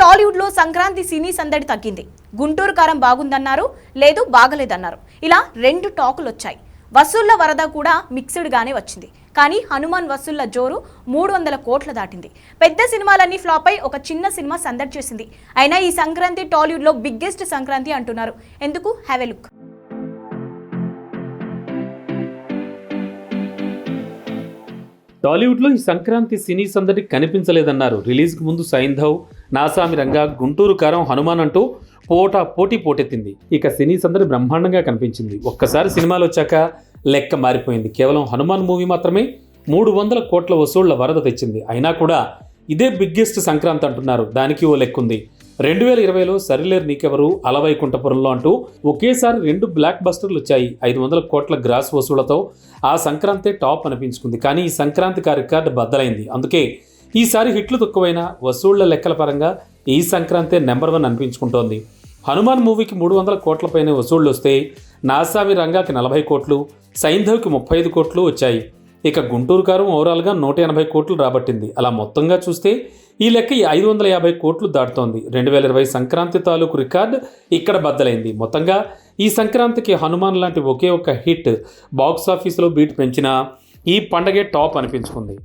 టాలీవుడ్లో సంక్రాంతి సినీ సందడి తగ్గింది. గుంటూరు కారం బాగుందన్నారు లేదు బాగలేదన్నారు. ఇలా రెండు టాకులు వచ్చాయి. వసూళ్ళ వరద కూడా మిక్స్డ్గానే వచ్చింది. కానీ హనుమాన్ వసూళ్ళ జోరు మూడు వందల కోట్ల దాటింది. పెద్ద సినిమాలన్నీ ఫ్లాప్ అయి ఒక చిన్న సినిమా సందడి చేసింది. అయినా ఈ సంక్రాంతి టాలీవుడ్లో బిగ్గెస్ట్ సంక్రాంతి అంటున్నారు. ఎందుకు? Have a look. టాలీవుడ్లో ఈ సంక్రాంతి సినీ సందడి కనిపించలేదన్నారు. రిలీజ్కు ముందు సైంధవ్ నాసామి రంగా గుంటూరు కారం హనుమాన్ అంటూ పోటా పోటీ పోటెత్తింది. ఇక సినీ సందడి బ్రహ్మాండంగా కనిపించింది. ఒక్కసారి సినిమాలు వచ్చాక లెక్క మారిపోయింది. కేవలం హనుమాన్ మూవీ మాత్రమే మూడు వందల కోట్ల వసూళ్ళ వరద తెచ్చింది. అయినా కూడా ఇదే బిగ్గెస్ట్ సంక్రాంతి అంటున్నారు. దానికి ఓ లెక్కుంది రెండు వేల ఇరవైలో సరిలేరు నీకెవరు? అలవైకుంఠపురంలో అంటూ ఒకేసారి రెండు బ్లాక్ బస్టర్లు వచ్చాయి. ఐదు వందల కోట్ల గ్రాస్ వసూళ్ళతో ఆ సంక్రాంతి టాప్ అనిపించుకుంది. కానీ ఈ సంక్రాంతి కార్యకార్డు రికార్డు బద్దలైంది. అందుకే ఈసారి హిట్లు తక్కువైన వసూళ్ళ లెక్కల పరంగా ఈ సంక్రాంతి నెంబర్ వన్ అనిపించుకుంటోంది. హనుమాన్ మూవీకి మూడు వందల కోట్లపైనే వసూళ్ళు వస్తే నాసామి రంగాకి నలభై కోట్లు సైంధవ్కి ముప్పై ఐదు కోట్లు వచ్చాయి. ఇక గుంటూరు కారం ఓవరాల్గా నూట ఎనభై కోట్లు రాబట్టింది. అలా మొత్తంగా చూస్తే ఈ లెక్క ఐదు వందల యాభై కోట్లు దాటుతోంది. రెండు వేల ఇరవై సంక్రాంతి తాలూకు రికార్డ్ ఇక్కడ బద్దలైంది. మొత్తంగా ఈ సంక్రాంతికి హనుమాన్ లాంటి ఒకే ఒక్క హిట్ బాక్స్ ఆఫీస్లో బీట్ పెంచిన ఈ పండగే టాప్ అనిపించుకుంది.